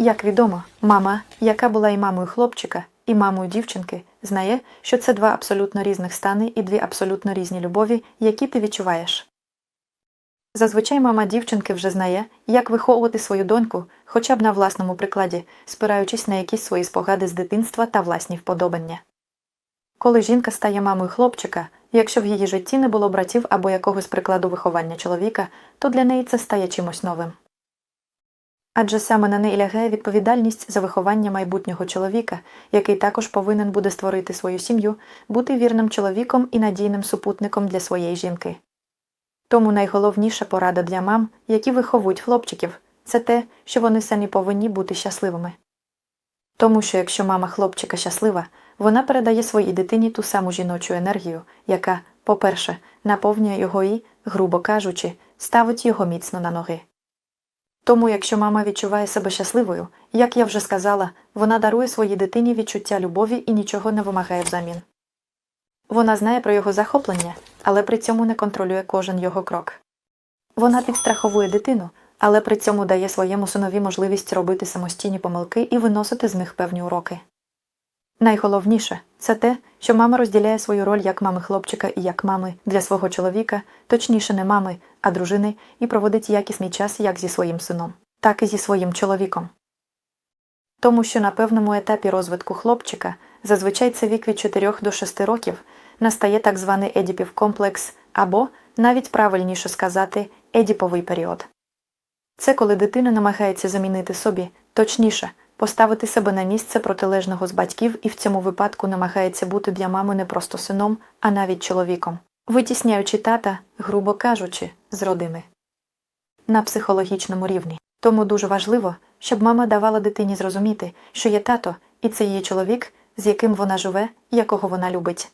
Як відомо, мама, яка була і мамою хлопчика, і мамою дівчинки, знає, що це два абсолютно різних стани і дві абсолютно різні любові, які ти відчуваєш. Зазвичай мама дівчинки вже знає, як виховувати свою доньку, хоча б на власному прикладі, спираючись на якісь свої спогади з дитинства та власні вподобання. Коли жінка стає мамою хлопчика, якщо в її житті не було братів або якогось прикладу виховання чоловіка, то для неї це стає чимось новим. Адже саме на неї лягає відповідальність за виховання майбутнього чоловіка, який також повинен буде створити свою сім'ю, бути вірним чоловіком і надійним супутником для своєї жінки. Тому найголовніша порада для мам, які виховують хлопчиків, це те, що вони самі повинні бути щасливими. Тому що якщо мама хлопчика щаслива, вона передає своїй дитині ту саму жіночу енергію, яка, по-перше, наповнює його і, грубо кажучи, ставить його міцно на ноги. Тому, якщо мама відчуває себе щасливою, як я вже сказала, вона дарує своїй дитині відчуття любові і нічого не вимагає взамін. Вона знає про його захоплення, але при цьому не контролює кожен його крок. Вона підстраховує дитину, але при цьому дає своєму синові можливість робити самостійні помилки і виносити з них певні уроки. Найголовніше це те, що мама розділяє свою роль як мами хлопчика і як мами для свого чоловіка, точніше не мами, а дружини, і проводить якісний час як зі своїм сином, так і зі своїм чоловіком. Тому що на певному етапі розвитку хлопчика, зазвичай це вік від 4 до 6 років, настає так званий едіпів комплекс або, навіть правильніше сказати, едіповий період. Це коли дитина намагається замінити собі, точніше, поставити себе на місце протилежного з батьків і в цьому випадку намагається бути для мами не просто сином, а навіть чоловіком, витісняючи тата, грубо кажучи, з родини. На психологічному рівні. Тому дуже важливо, щоб мама давала дитині зрозуміти, що є тато, і це її чоловік, з яким вона живе, якого вона любить.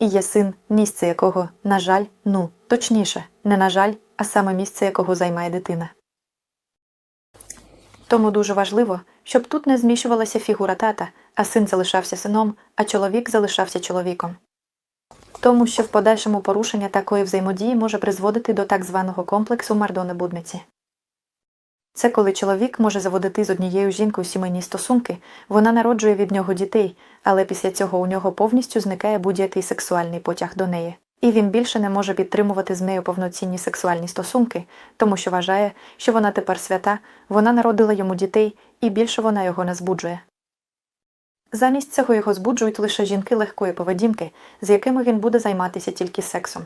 І є син, місце якого, на жаль, ну, точніше, не на жаль, а саме місце якого займає дитина. Тому дуже важливо, щоб тут не зміщувалася фігура тата, а син залишався сином, а чоловік залишався чоловіком. Тому що в подальшому порушення такої взаємодії може призводити до так званого комплексу мардони-будниці. Це коли чоловік може заводити з однією жінкою сімейні стосунки, вона народжує від нього дітей, але після цього у нього повністю зникає будь-який сексуальний потяг до неї. І він більше не може підтримувати з нею повноцінні сексуальні стосунки, тому що вважає, що вона тепер свята, вона народила йому дітей, і більше вона його не збуджує. Замість цього його збуджують лише жінки легкої поведінки, з якими він буде займатися тільки сексом.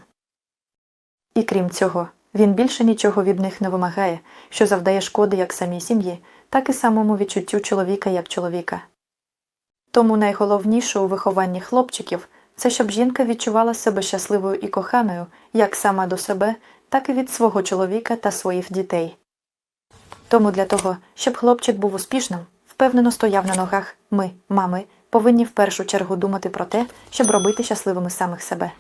І крім цього, він більше нічого від них не вимагає, що завдає шкоди як самій сім'ї, так і самому відчуттю чоловіка як чоловіка. Тому найголовніше у вихованні хлопчиків це щоб жінка відчувала себе щасливою і коханою як сама до себе, так і від свого чоловіка та своїх дітей. Тому для того, щоб хлопчик був успішним, впевнено стояв на ногах, ми, мами, повинні в першу чергу думати про те, щоб робити щасливими самих себе.